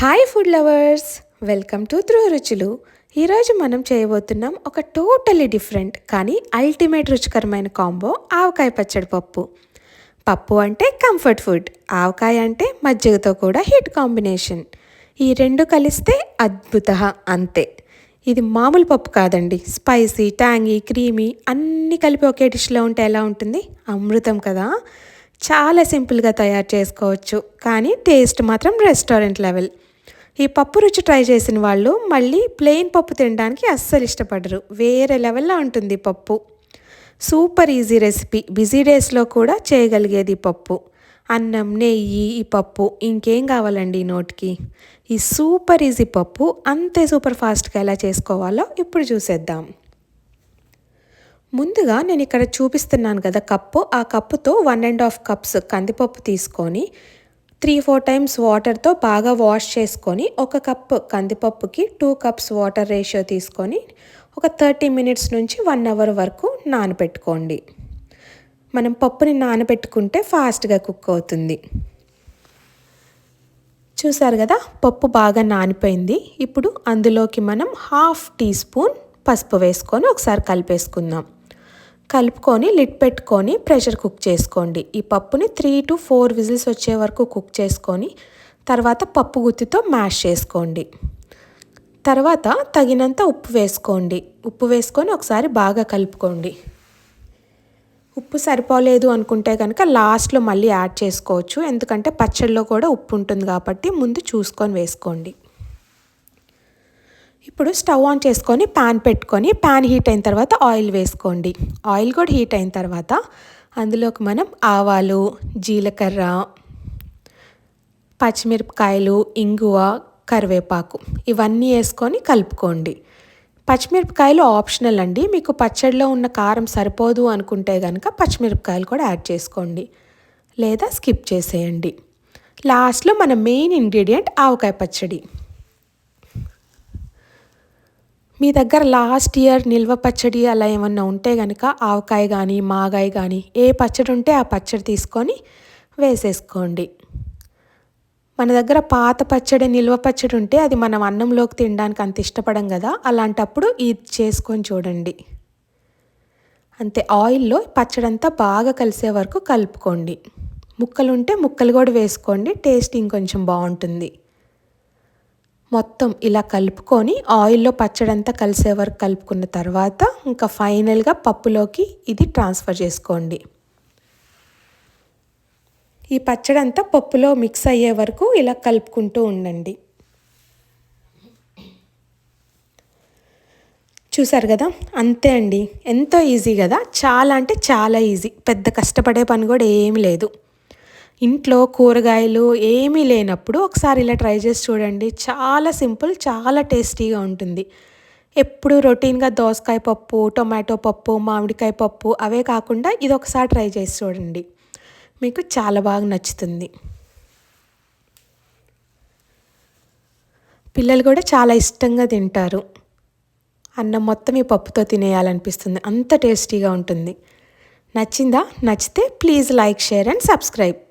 Hi food lovers welcome to through రుచులు. ఈరోజు మనం చేయబోతున్నాం ఒక టోటలీ డిఫరెంట్ కానీ అల్టిమేట్ రుచికరమైన కాంబో ఆవకాయ పచ్చడి పప్పు. పప్పు అంటే కంఫర్ట్ ఫుడ్ ఆవకాయ అంటే మజ్జిగతో కూడా హిట్ కాంబినేషన్. ఈ రెండు కలిస్తే అద్భుత అంతే. ఇది మామూలు పప్పు కాదండి. స్పైసీ ట్యాంగీ క్రీమీ అన్నీ కలిపి ఒకే డిష్లో ఉంటే ఎలా ఉంటుంది? అమృతం కదా. చాలా సింపుల్గా తయారు చేసుకోవచ్చు. కానీ టేస్ట్ మాత్రం రెస్టారెంట్ లెవెల్. ఈ పప్పు రుచి ట్రై చేసిన వాళ్ళు మళ్ళీ ప్లెయిన్ పప్పు తినడానికి అస్సలు ఇష్టపడరు. వేరే లెవెల్లో ఉంటుంది పప్పు. Super easy recipe. బిజీ డేస్లో కూడా చేయగలిగేది పప్పు. అన్నం నెయ్యి ఈ పప్పు. ఇంకేం కావాలండి ఈ నోటికి? ఈ సూపర్ ఈజీ పప్పు అంతే సూపర్ ఫాస్ట్గా ఎలా చేసుకోవాలో ఇప్పుడు చూసేద్దాం. ముందుగా నేను ఇక్కడ చూపిస్తున్నాను కదా కప్పు. ఆ కప్పుతో వన్ అండ్ హాఫ్ కప్స్ కందిపప్పు తీసుకొని త్రీ ఫోర్ టైమ్స్ వాటర్తో బాగా వాష్ చేసుకొని ఒక కప్ కందిపప్పుకి టూ కప్స్ వాటర్ రేషియో తీసుకొని ఒక థర్టీ మినిట్స్ నుంచి వన్ అవర్ వరకు నానబెట్టుకోండి మనం పప్పుని నానబెట్టుకుంటే ఫాస్ట్గా కుక్ అవుతుంది. చూసారు కదా పప్పు బాగా నానిపోయింది. ఇప్పుడు అందులోకి మనం హాఫ్ టీ స్పూన్ పసుపు వేసుకొని ఒకసారి కలిపేసుకుందాం. కలుపుకొని లిడ్ పెట్టుకొని ప్రెషర్ కుక్ చేసుకోండి. ఈ పప్పుని త్రీ టు ఫోర్ విజిల్స్ వచ్చే వరకు కుక్ చేసుకొని తర్వాత పప్పు గుత్తితో మ్యాష్ చేసుకోండి. తర్వాత తగినంత ఉప్పు వేసుకోండి. ఉప్పు వేసుకొని ఒకసారి బాగా కలుపుకోండి. ఉప్పు సరిపోలేదు అనుకుంటే కనుక లాస్ట్లో మళ్ళీ యాడ్ చేసుకోవచ్చు. ఎందుకంటే పచ్చడిలో కూడా ఉప్పు ఉంటుంది కాబట్టి ముందు చూసుకొని వేసుకోండి. ఇప్పుడు స్టవ్ ఆన్ చేసుకొని ప్యాన్ పెట్టుకొని ప్యాన్ హీట్ అయిన తర్వాత ఆయిల్ వేసుకోండి. ఆయిల్ కూడా హీట్ అయిన తర్వాత అందులోకి మనం ఆవాలు జీలకర్ర పచ్చిమిరపకాయలు ఇంగువ కరివేపాకు ఇవన్నీ వేసుకొని కలుపుకోండి. పచ్చిమిరపకాయలు ఆప్షనల్ అండి. మీకు పచ్చడిలో ఉన్న కారం సరిపోదు అనుకుంటే కనుక పచ్చిమిరపకాయలు కూడా యాడ్ చేసుకోండి. లేదా స్కిప్ చేసేయండి. లాస్ట్లో మన మెయిన్ ఇంగ్రీడియంట్ ఆవకాయ పచ్చడి. మీ దగ్గర లాస్ట్ ఇయర్ నిల్వ పచ్చడి అలా ఏమన్నా ఉంటే కనుక ఆవకాయ కానీ మాగాయ కానీ ఏ పచ్చడి ఉంటే ఆ పచ్చడి తీసుకొని వేసేసుకోండి. మన దగ్గర పాత పచ్చడి నిల్వ పచ్చడి ఉంటే అది మనం అన్నంలోకి తినడానికి అంత ఇష్టపడం కదా అలాంటప్పుడు ఇది చేసుకొని చూడండి. అంతే ఆయిల్లో పచ్చడంతా బాగా కలిసే వరకు కలుపుకోండి. ముక్కలు ఉంటే ముక్కలు కూడా వేసుకోండి టేస్ట్ ఇంకొంచెం బాగుంటుంది. మొత్తం ఇలా కలుపుకొని ఆయిల్లో పచ్చడంతా కలిసే వరకు కలుపుకున్న తర్వాత ఇంకా ఫైనల్గా పప్పులోకి ఇది ట్రాన్స్ఫర్ చేసుకోండి. ఈ పచ్చడంతా పప్పులో మిక్స్ అయ్యే వరకు ఇలా కలుపుకుంటూ ఉండండి. చూసారు కదా? అంతే అండి. ఎంతో ఈజీ కదా? చాలా అంటే చాలా ఈజీ. పెద్ద కష్టపడే పని కూడా ఏమీ లేదు. ఇంట్లో కూరగాయలు ఏమీ లేనప్పుడు ఒకసారి ఇలా ట్రై చేసి చూడండి. చాలా సింపుల్ చాలా టేస్టీగా ఉంటుంది. ఎప్పుడు రొటీన్గా దోసకాయ పప్పు టొమాటో పప్పు మామిడికాయ పప్పు అవే కాకుండా ఇది ఒకసారి ట్రై చేసి చూడండి. మీకు చాలా బాగా నచ్చుతుంది. పిల్లలు కూడా చాలా ఇష్టంగా తింటారు. అన్నం మొత్తం ఈ పప్పుతో తినేయాలనిపిస్తుంది. అంత టేస్టీగా ఉంటుంది. నచ్చిందా? నచ్చితే please like share and subscribe.